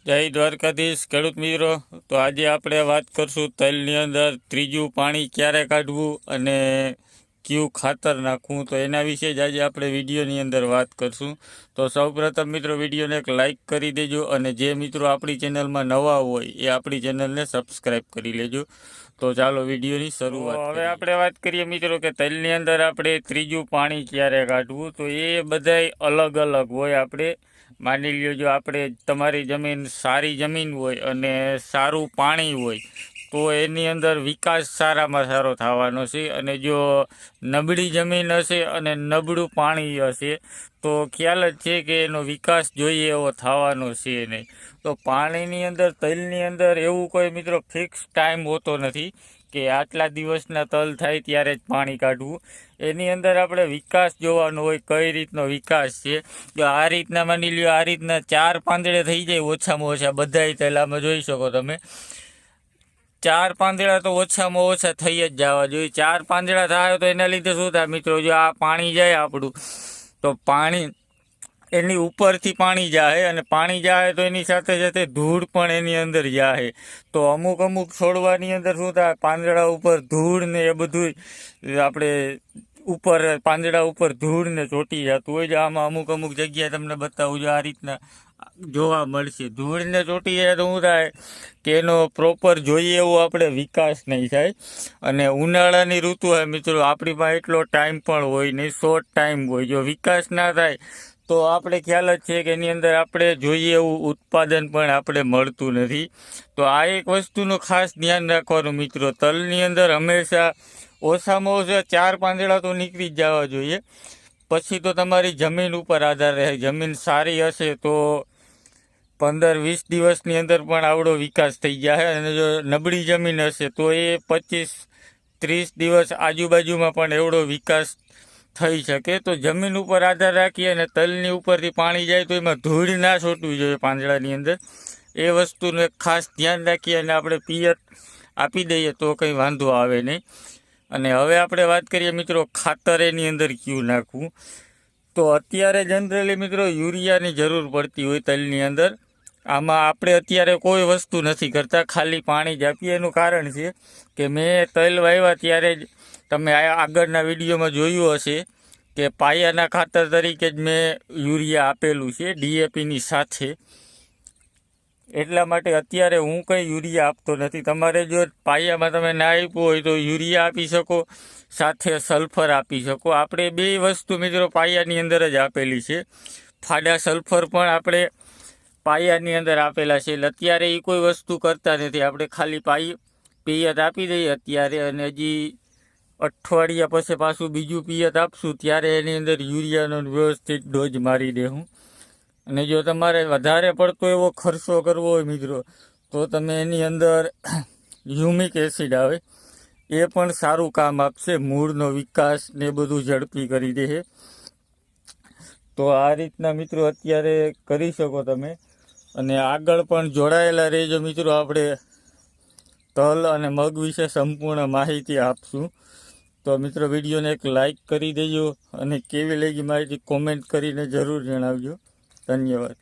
જય દ્વારકાધીશ ખેડૂત મિત્રો. તો આજે આપણે વાત કરશું તલની અંદર ત્રીજું પાણી ક્યારે કાઢવું અને કયું ખાતર નાખવું. તો એના વિશે જ આજે આપણે વિડીયોની અંદર વાત કરશું. તો સૌપ્રથમ મિત્રો વિડીયોને એક લાઇક કરી દેજો અને જે મિત્રો આપણી ચેનલમાં નવા હોય એ આપણી ચેનલને સબસ્ક્રાઈબ કરી લેજો. તો ચાલો વિડીયોની શરૂઆત હવે આપણે વાત કરીએ મિત્રો કે તલની અંદર આપણે ત્રીજું પાણી ક્યારે કાઢવું. તો એ બધાય અલગ અલગ હોય આપણે. માની લ્યો જો આપણે તમારી જમીન સારી જમીન હોય અને સારું પાણી હોય, તો એની અંદર વિકાસ સારામાં સારો થવાનો છે. અને જો નબળી જમીન હશે અને નબળું પાણી હશે, તો ખ્યાલ જ છે કે એનો વિકાસ જોઈએ એવો થવાનો છે નહીં. તો પાણીની અંદર, તૈલની અંદર એવું કોઈ મિત્રો ફિક્સ ટાઈમ હોતો નથી. કે આટલા દિવસના તલ થાય ત્યારે જ પાણી કાઢવું. એની અંદર આપણે વિકાસ જોવાનો હોય કઈ રીતનો વિકાસ છે? જો આ રીતના માની લ્યો, આ રીતના ચાર પાંદડે થઈ જાય ઓછામાં ઓછા બધાય તલામાં જોઈ શકો તમે. ચાર પાંદડા તો ઓછામાં ઓછા થઈ જ જવા જોઈએ. ચાર પાંદડા થાય તો એના લીધે શું થાય મિત્રો? જો આ પાણી જાય આપણું, તો પાણી એની ઉપરથી પાણી જાય અને પાણી જાય તો એની સાથે સાથે ધૂળ પણ એની અંદર જાય તો અમુક અમુક છોડવાની અંદર શું થાય, પાંદડા ઉપર ધૂળ ને એ બધું આપણે ઉપર, પાંદડા ઉપર ધૂળ ને ચોટી જતું હોય છે. આમાં અમુક અમુક જગ્યાએ તમને બતાવું છું, આ રીતના જોવા મળશે. ધૂળ ને ચોટી જાય તો શું થાય, કે એનો પ્રોપર જોઈએ એવો આપણે વિકાસ નહીં થાય. અને ઉનાળાની ઋતુ હોય, મિત્રો, આપણી પાસે એટલો ટાઈમ પણ હોય નહીં શોર્ટ ટાઈમ હોય. જો વિકાસ ના થાય તો આપણે ખ્યાલ જ છે કે એની અંદર આપણે જોઈએ એવું ઉત્પાદન પણ આપણે મળતું નથી. તો આ એક વસ્તુનું ખાસ ધ્યાન રાખવાનું મિત્રો. તલની અંદર હંમેશા ઓછામાં ઓછા ચાર પાંદડા તો નીકળી જ જવા જોઈએ. પછી તો તમારી જમીન ઉપર આધાર રહે. જમીન સારી હશે તો પંદર વીસ દિવસની અંદર પણ આવડો વિકાસ થઈ જાય અને જો નબળી જમીન હશે તો એ પચીસ ત્રીસ દિવસ આજુબાજુમાં પણ એવડો વિકાસ થઈ શકે તો જમીન ઉપર આધાર રાખી અને તલની ઉપરથી પાણી જાય તો એમાં ધૂળ ના છોટવી જોઈએ પાંદડાની અંદર. એ વસ્તુને ખાસ ધ્યાન રાખીએ અને આપણે પિયત આપી દઈએ તો કંઈ વાંધો આવે નહીં. અને હવે આપણે વાત કરીએ મિત્રો ખાતર એની અંદર ક્યું નાખવું. તો અત્યારે જનરલી મિત્રો યુરિયાની જરૂર પડતી હોય તલની અંદર. આમાં આપણે અત્યારે કોઈ વસ્તુ નથી કરતા, ખાલી પાણી જ આપીએ. એનું કારણ છે કે મેં તલ વાવ્યા ત્યારે જ તમે આગળના વિડીયોમાં જોયું હશે કે પાયાના ખાતર તરીકે જ મેં યુરિયા આપેલું છે ડીએપીની સાથે. એટલા માટે અત્યારે હું કંઈ યુરિયા આપતો નથી. તમારે જો પાયામાં તમે ના આપ્યું હોય તો યુરિયા આપી શકો, સાથે સલ્ફર આપી શકો. આપણે બે વસ્તુ મિત્રો પાયાની અંદર જ આપેલી છે. ફાડા સલ્ફર પણ આપણે પાયાની અંદર આપેલા છે. એટલે અત્યારે એ કોઈ વસ્તુ કરતા નથી. આપણે ખાલી પાઈ, પિયત આપી દઈએ અત્યારે અને હજી અઠવાડિયા પછી પાછું બીજું પિયત આપશું, ત્યારે એની અંદર યુરિયાનો વ્યવસ્થિત ડોઝ મારી દેવું અને જો તમારે વધારે પડતો એવો ખર્ચો કરવો હોય મિત્રો, તો તમે એની અંદર હ્યુમિક એસિડ આવે, એ પણ સારું કામ આપશે. મૂળનો વિકાસ ને બધું ઝડપી કરી દે તો આ રીતના મિત્રો અત્યારે કરી શકો તમે. અને આગળ પણ જોડાયેલા રહેજો મિત્રો, આપણે તલ અને મગ વિશે સંપૂર્ણ માહિતી આપશું. તો મિત્રો, વિડીયોને એક લાઈક કરી દેજો અને કેવી લાગી માહિતી કોમેન્ટ કરીને જરૂર જણાવજો. ધન્યવાદ.